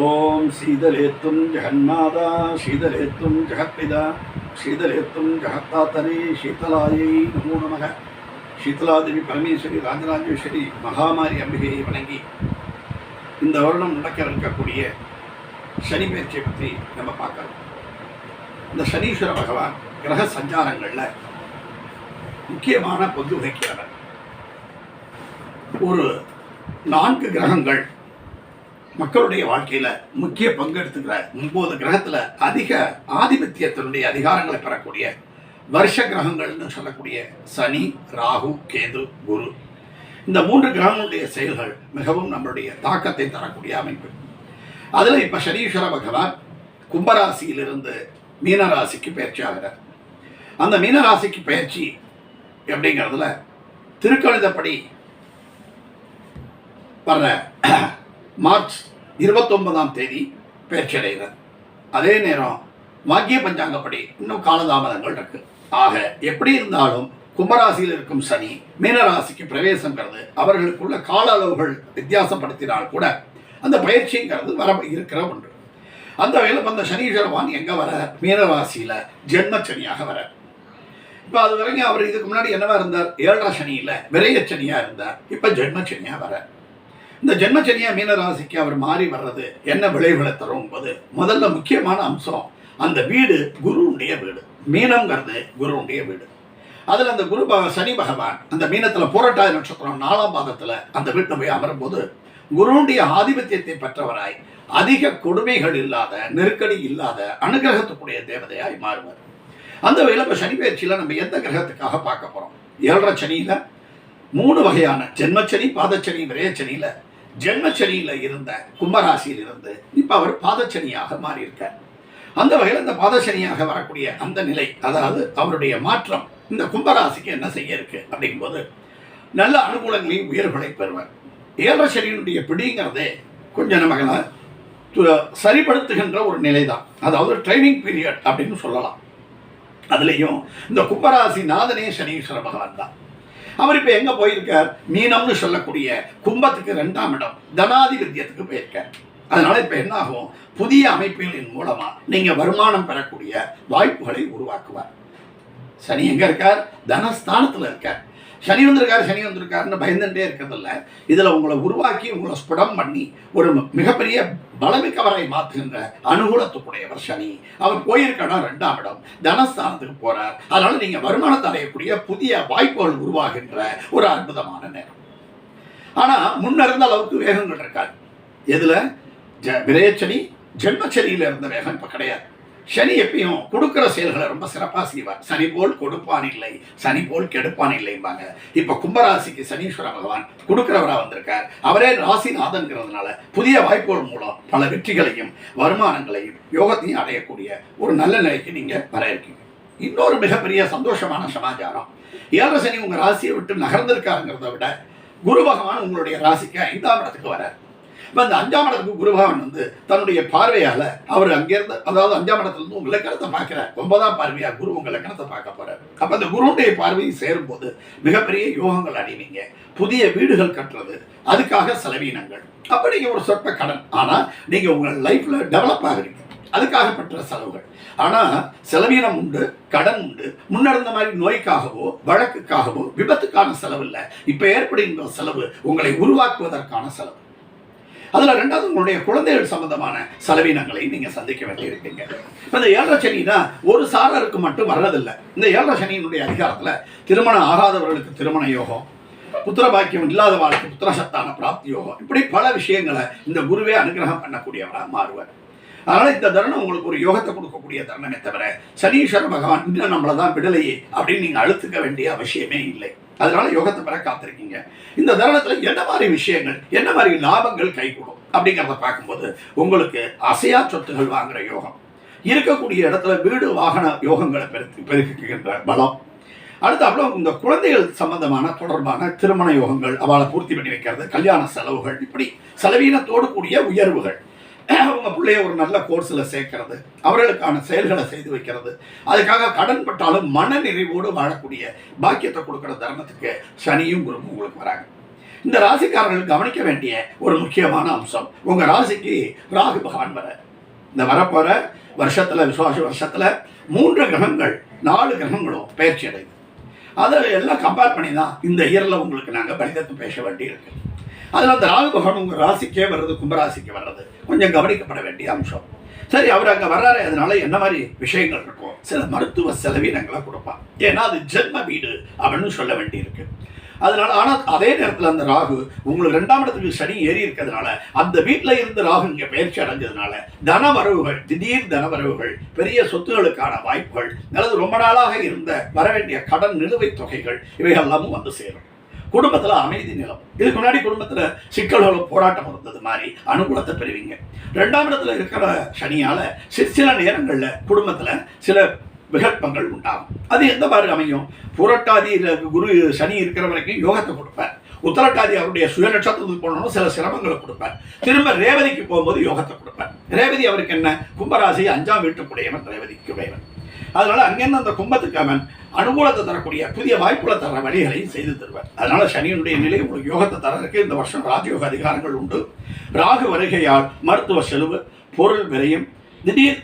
ஓம் சீதலேத்தும் ஜெகன்மாதா சீதலேத்தும் ஜெகத்பிதா சீதலேத்தும் ஜெகத்தாத்தனே சீதலாயை நமோ நமக. சீதலாதேவி பரமேஸ்வரி ராஜராஜேஸ்வரி மகாமாரி அம்பிகையை வணங்கி இந்த வருடம் நடக்க இருக்கக்கூடிய சனி பயிற்சியை பற்றி நம்ம பார்க்கலாம். இந்த சனீஸ்வர பகவான் கிரக சஞ்சாரங்களில் முக்கியமான பங்கு வகிக்கிறார் ஒரு நான்கு கிரகங்கள் மக்களுடைய வாழ்க்கையில முக்கிய பங்கு எடுத்துக்கிற ஒன்பது கிரகத்துல அதிக ஆதிபத்தியத்தினுடைய அதிகாரங்களை பெறக்கூடிய வருஷ கிரகங்கள்னு சொல்லக்கூடிய சனி ராகு கேது குரு. இந்த மூன்று கிரகங்களுடைய செயல்கள் மிகவும் நம்மளுடைய தாக்கத்தை தரக்கூடிய அமைப்பு. அதுல இப்ப சனீஸ்வர பகவான் கும்பராசியிலிருந்து மீனராசிக்கு பயிற்சி ஆகிறார். அந்த மீனராசிக்கு பயிற்சி அப்படிங்கிறதுல திருக்கழுதப்படி வர்ற மார்ச் இருபத்தொன்பதாம் தேதி பேச்சடைகிறது அதே நேரம் வாக்கிய பஞ்சாங்கப்படி இன்னும் காலதாமதங்கள் இருக்கு. ஆக எப்படி இருந்தாலும் கும்பராசியில் இருக்கும் சனி மீனராசிக்கு பிரவேசங்கிறது அவர்களுக்குள்ள கால அளவுகள் வித்தியாசப்படுத்தினால் கூட அந்த பயிற்சிங்கிறது வர இருக்கிற ஒன்று. அந்த வேலை வந்த சனீஸ்வரவான் எங்கே வர? மீனராசியில ஜென்ம சனியாக வர. இப்போ அது வரைக்கும் அவர் இதுக்கு முன்னாடி என்னவா இருந்தார்? ஏழரை சனியில் விரைய சனியா இருந்தார். இப்போ ஜென்மச்சனியாக வர. இந்த ஜென்மச்சனியா மீனராசிக்கு அவர் மாறி வர்றது என்ன விளைவுகளை தரும் போது முதல்ல முக்கியமான அம்சம். அந்த வீடு குருவுடைய வீடு. மீனம்ங்கிறது குருவுடைய வீடு. அதில் அந்த குரு பக சனி பகவான் அந்த மீனத்தில் புரட்டாதி நட்சத்திரம் நாலாம் பாதத்தில் அந்த வீட்டில் போய் அமரும்போது குருவுடைய ஆதிபத்தியத்தை பெற்றவராய் அதிக கொடுமைகள் இல்லாத நெருக்கடி இல்லாத அனுகிரகத்துக்குரிய தேவதையாய் மாறுவார். அந்த வேலை இப்போ சனி பயிற்சியில் நம்ம எந்த கிரகத்துக்காக பார்க்க போகிறோம் ஏழரை சனியில் மூணு வகையான ஜென்மச்சனி பாதச்சனி விரயச்சனியில் ஜென்மச்சனியில் இருந்த கும்பராசியில் இருந்து இப்போ அவர் பாதச்சனியாக மாறியிருக்கார். அந்த வகையில் இந்த பாதச்சனியாக வரக்கூடிய அந்த நிலை அதாவது அவருடைய மாற்றம் இந்த கும்பராசிக்கு என்ன செய்ய இருக்கு அப்படிங்கும்போது நல்ல அனுகூலங்களையும் உயர்வுகளை பெறுவார். ஏழரை சனியினுடைய பிடிங்கிறதே கொஞ்சம் நமக்கு து- சரிப்படுத்துகின்ற ஒரு நிலை தான் அதாவது ட்ரைனிங் பீரியட் அப்படின்னு சொல்லலாம். அதுலேயும் இந்த கும்பராசி நாதனே சனீஸ்வர பகவான் தான். அவர் இப்போ எங்கே போயிருக்கார்? மீனம்னு சொல்லக்கூடிய கும்பத்துக்கு ரெண்டாம் இடம் தனாதிபத்தியத்துக்கு போயிருக்கார். அதனால இப்போ என்ன ஆகும்? புதிய அமைப்புகளின் மூலமா நீங்க வருமானம் பெறக்கூடிய வாய்ப்புகளை உருவாக்குவார். சனி எங்க இருக்கார்? தனஸ்தானத்துல இருக்கார். சனி வந்திருக்கார் சனி வந்திருக்காருன்னு பயந்துட்டே இருக்கிறதில்ல. இதுல உங்களை உருவாக்கி உங்களை ஸ்புடம் பண்ணி ஒரு மிகப்பெரிய பலமிக்கவரை மாற்றுகின்ற அனுகூலத்துக்குடையவர் சனி. அவர் போயிருக்கணும் ரெண்டாம் இடம். தனஸ்தானத்துக்கு போறார். அதனால நீங்க வருமானத்தை அடையக்கூடிய புதிய வாய்ப்புகள் உருவாகின்ற ஒரு அற்புதமான நேரம். ஆனா முன்ன இருந்த அளவுக்கு வேகங்கள் இருக்காது. எதுல? ஜ விரயச்சனி ஜென்மச்சனியில இருந்த வேகம் இப்ப கிடையாது. சனி எப்பயும் கொடுக்குற செயல்களை ரொம்ப சிறப்பாக செய்வார். சனி போல் கொடுப்பான் இல்லை. சனி போல் கெடுப்பான் இல்லைம்பாங்க. இப்ப கும்பராசிக்கு சனீஸ்வர பகவான் கொடுக்கிறவரா வந்திருக்கார். அவரே ராசிநாதன்கிறதுனால புதிய வாய்ப்புகள் மூலம் பல வெற்றிகளையும் வருமானங்களையும் யோகத்தையும் அடையக்கூடிய ஒரு நல்ல நிலைக்கு நீங்க வர இருக்கீங்க. இன்னொரு மிகப்பெரிய சந்தோஷமான சமாச்சாரம். ஏழரை சனி உங்க ராசியை விட்டு நகர்ந்திருக்காருங்கிறத விட குரு பகவான் உங்களுடைய ராசிக்கு ஐந்தாம் இடத்துக்கு வரார் இப்போ அந்த அஞ்சாம் இடத்துக்கு குருபகவான் வந்து தன்னுடைய பார்வையால அவர் அங்கேருந்து அதாவது அஞ்சாம் இடத்துலேருந்து இருந்து உங்க லக்கணத்தை பார்க்கிறார். ஒன்பதாம் பார்வையாக குரு உங்கள் லக்கணத்தை பார்க்க போகிறார் அப்ப அந்த குருவுடைய பார்வையை சேரும்போது மிகப்பெரிய யோகங்கள் அடைவீங்க புதிய வீடுகள் கட்டுறது அதுக்காக செலவீனங்கள். அப்போ நீங்கள் ஒரு சொற்ப கடன். ஆனா நீங்க உங்க லைஃப்பில் டெவலப் ஆகுறீங்க. அதுக்காக பெற்ற செலவுகள். ஆனா செலவீனம் உண்டு கடன் உண்டு. முன்னெடுந்த மாதிரி நோய்க்காகவோ வழக்குக்காகவோ விபத்துக்கான செலவு இல்லை. இப்ப ஏற்படுகின்ற செலவு உங்களை உருவாக்குவதற்கான செலவு. அதுல ரெண்டாவது உங்களுடைய குழந்தைகள் சம்பந்தமான செலவினங்களை நீங்க சந்திக்க வேண்டியிருக்கீங்க. இப்ப இந்த ஏழரை சனினா ஒரு சாரருக்கு மட்டும் வர்றதில்லை. இந்த ஏழரை சனியினுடைய அதிகாரத்துல திருமணம் ஆகாதவர்களுக்கு திருமண யோகம் புத்திர பாக்கியம் இல்லாத வாழ்க்கை புத்திரசத்தான பிராப்தி யோகம் இப்படி பல விஷயங்களை இந்த குருவே அனுகிரகம் பண்ணக்கூடியவராக மாறுவார். அதனால் இந்த தருணம் உங்களுக்கு ஒரு யோகத்தை கொடுக்கக்கூடிய தருணமே தவிர சனீஸ்வர பகவான் இன்னும் நம்மளை தான் விடலையே அப்படின்னு நீங்க அழுத்துக்க வேண்டிய அவசியமே இல்லை. அதனால யோகத்தை பெற காத்திருக்கீங்க. இந்த தருணத்துல என்ன மாதிரி விஷயங்கள் என்ன மாதிரி லாபங்கள் கைகூடும் அப்படிங்கிறத பார்க்கும்போது உங்களுக்கு அசையா சொத்துகள் வாங்குற யோகம் இருக்கக்கூடிய இடத்துல வீடு வாகன யோகங்களை பெருத்து பெருக்குகின்ற பலம். அடுத்து அப்புறம் இந்த குழந்தைகள் சம்பந்தமான தொடர்பான திருமண யோகங்கள் அவளை பூர்த்தி பண்ணி வைக்கிறது கல்யாண செலவுகள் இப்படி செலவீனத்தோடு கூடிய உயர்வுகள். அவங்க பிள்ளைய ஒரு நல்ல கோர்ஸில் சேர்க்கறது அவர்களுக்கான செயல்களை செய்து வைக்கிறது. அதுக்காக கடன் பட்டாலும் மன நிறைவோடு வாழக்கூடிய பாக்கியத்தை கொடுக்குற தருணத்துக்கு சனியும் குருவும் உங்களுக்கு வராங்க. இந்த ராசிக்காரர்கள் கவனிக்க வேண்டிய ஒரு முக்கியமான அம்சம் உங்கள் ராசிக்கு ராகு பகவான் வர இந்த வரப்போகிற வருஷத்துல விசுவாச வருஷத்துல மூன்று கிரகங்கள் நாலு கிரகங்களும் பயிற்சி அடையுது. அதை எல்லாம் கம்பேர் பண்ணி தான் இந்த இயரில் உங்களுக்கு நாங்கள் கணிதத்தை பேச வேண்டியிருக்கு. அதில் அந்த ராகு பகவான் உங்கள் ராசிக்கே வர்றது கும்பராசிக்கு வர்றது கொஞ்சம் கவனிக்கப்பட வேண்டிய அம்சம். சரி அவர் அங்கே வர்றாரு அதனால என்ன மாதிரி விஷயங்கள் இருக்கும் சில மருத்துவ செலவினங்களை கொடுப்பான் ஏன்னா அது ஜென்ம வீடு அப்படின்னு சொல்ல வேண்டியிருக்கு. அதனால ஆனால் அதே நேரத்தில் அந்த ராகு உங்களுக்கு ரெண்டாம் இடத்துக்கு சனி ஏறி இருக்கிறதுனால அந்த வீட்டில் இருந்து ராகு இங்கே பயிற்சி அடைஞ்சதுனால தனவரவுகள் திடீர் தனவரவுகள் பெரிய சொத்துகளுக்கான வாய்ப்புகள் அல்லது ரொம்ப நாளாக இருந்த வர வேண்டிய கடன் நிலுவைத் தொகைகள் இவைகள் எல்லாமும் வந்து சேரும். குடும்பத்தில் அமைதி நிலம். இதுக்கு முன்னாடி குடும்பத்தில் சிக்கல்களும் போராட்டம் இருந்தது மாதிரி அனுகூலத்தை பெறுவீங்க. ரெண்டாம் இடத்துல இருக்கிற சனியால சி- சில நேரங்களில் குடும்பத்தில் சில விகற்பங்கள் உண்டாகும். அது எந்த மாதிரி அமையும்? புரட்டாதி குரு சனி இருக்கிற வரைக்கும் யோகத்தை கொடுப்பார். உத்தரட்டாதி அவருடைய சுய நட்சத்திரத்துக்கு போனாலும் சில சிரமங்களை கொடுப்பார். திரும்ப ரேவதிக்கு போகும்போது யோகத்தை கொடுப்பார். ரேவதி அவருக்கு என்ன? கும்பராசி அஞ்சாம் வீட்டுக்குடையவன் ரேவதிக்கு உடையவன். அதனால அங்கிருந்து அந்த கும்பத்துக்கு அவன் அனுகூலத்தை தரக்கூடிய புதிய வாய்ப்புகளை தர வழிகளையும் செய்து தருவார். அதனால சனியனுடைய நிலை உங்களுக்கு யோகத்தை தரதுக்கு இந்த வருஷம் ராஜயோக அதிகாரங்கள் உண்டு. ராகு வருகையால் மருத்துவ செலவு பொருள் விரையும் திடீர்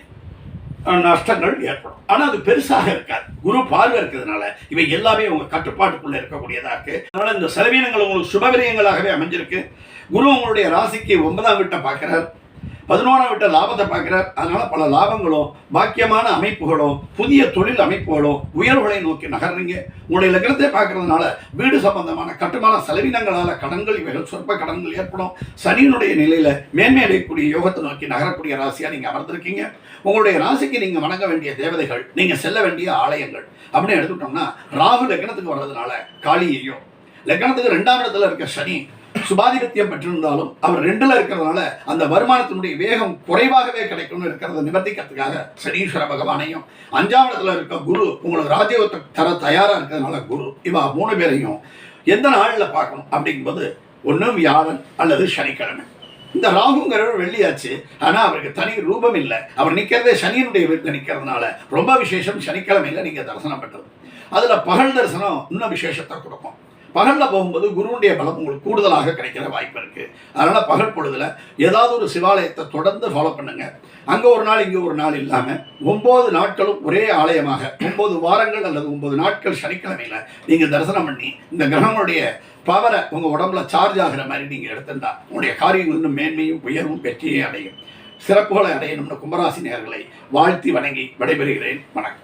நஷ்டங்கள் ஏற்படும். ஆனால் அது பெருசாக இருக்காது. குரு பார்வை இருக்கிறதுனால இவை எல்லாமே உங்க கட்டுப்பாட்டுக்குள்ள இருக்கக்கூடியதா இருக்கு. அதனால இந்த செலவீனங்கள் உங்களுக்கு சுப விரயங்களாகவே அமைஞ்சிருக்கு. குரு உங்களுடைய ராசிக்கு ஒன்பதாம் வீட்டை பார்க்கிறார். பதினோராம் விட்ட லாபத்தை பார்க்குற அதனால பல லாபங்களும் பாக்கியமான அமைப்புகளும் புதிய தொழில் அமைப்புகளும் உயர்வுகளை நோக்கி நகர்றீங்க. உங்களுடைய லக்னத்தை பார்க்கறதுனால வீடு சம்பந்தமான கட்டுமான செலவினங்களால் கடன்கள் இவைகள் சொற்ப கடன்கள் ஏற்படும். சனியினுடைய நிலையில் மேன்மை அடையக்கூடிய யோகத்தை நோக்கி நகரக்கூடிய ராசியாக நீங்கள் அமர்ந்திருக்கீங்க. உங்களுடைய ராசிக்கு நீங்கள் வணங்க வேண்டிய தேவதைகள் நீங்கள் செல்ல வேண்டிய ஆலயங்கள். அப்படின்னு எடுத்துக்கிட்டோம்னா ராகு லக்னத்துக்கு வர்றதுனால காளியையும் லக்னத்துக்கு ரெண்டாம் இடத்துல இருக்க சனி சுபாதிபத்தியம் பெற்றிருந்தாலும் அவர் ரெண்டுல இருக்கிறதுனால அந்த வருமானத்தினுடைய வேகம் குறைவாகவே கிடைக்கும்னு இருக்கிறத நிவர்த்திக்கிறதுக்காக சனீஸ்வர பகவானையும் அஞ்சாம் இடத்துல இருக்க குரு உங்களுக்கு ராஜயோகத்தை தர தயாரா இருக்கிறதுனால குரு இவா மூணு பேரையும் எந்த நாளில் பார்க்கணும் அப்படிங்கும்போது ஒன்று வியாழன் அல்லது சனிக்கிழமை. இந்த ராகுங்கிறவர் வெள்ளியாச்சு. ஆனால் அவருக்கு தனி ரூபம் இல்லை. அவர் நிற்கிறதே சனியினுடைய வீட்டில் நிற்கிறதுனால ரொம்ப விசேஷம் சனிக்கிழமையில நீங்க தரிசனம் பெற்றது அதில் பகல் தரிசனம் இன்னும் விசேஷத்தை கொடுக்கும். பகலில் போகும்போது குருவுடைய பலம் உங்களுக்கு கூடுதலாக கிடைக்கிற வாய்ப்பு இருக்கு. அதனால பகல் பொழுதில் ஏதாவது ஒரு சிவாலயத்தை தொடர்ந்து ஃபாலோ பண்ணுங்க. அங்கே ஒரு நாள் இங்கே ஒரு நாள் இல்லாமல் ஒம்பது நாட்களும் ஒரே ஆலயமாக ஒம்பது வாரங்கள் அல்லது ஒம்பது நாட்கள் சனிக்கிழமையில நீங்க தரிசனம் பண்ணி இந்த கிரகங்களுடைய பவரை உங்கள் உடம்புல சார்ஜ் ஆகிற மாதிரி நீங்கள் எடுத்துட்டா உங்களுடைய காரியங்கள் இன்னும் மேன்மையும் உயர்வும் வெற்றியை அடையும். சிறப்புகளை அடையணும்னு கும்பராசினியர்களை வாழ்த்தி வணங்கி விடைபெறுகிறேன். வணக்கம்.